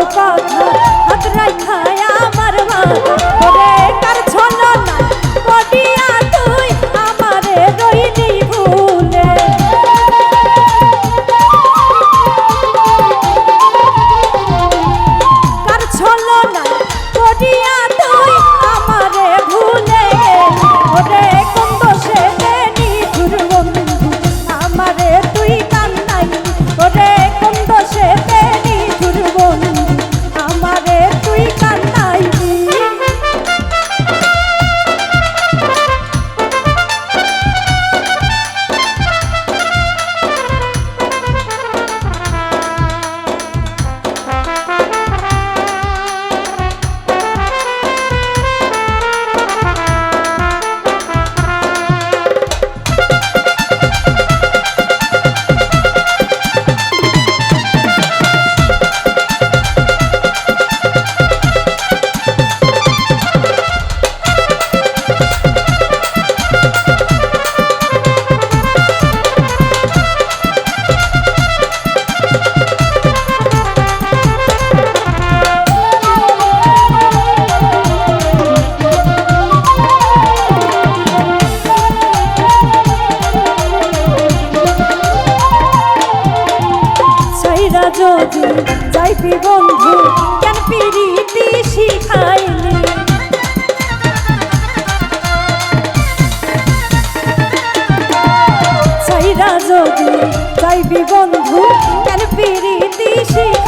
কথা যদি যাইবি বন্ধু কেন পিরিতি শিখাইলি? যদি যাইবি বন্ধু কেন পিরিতি শিখাইলি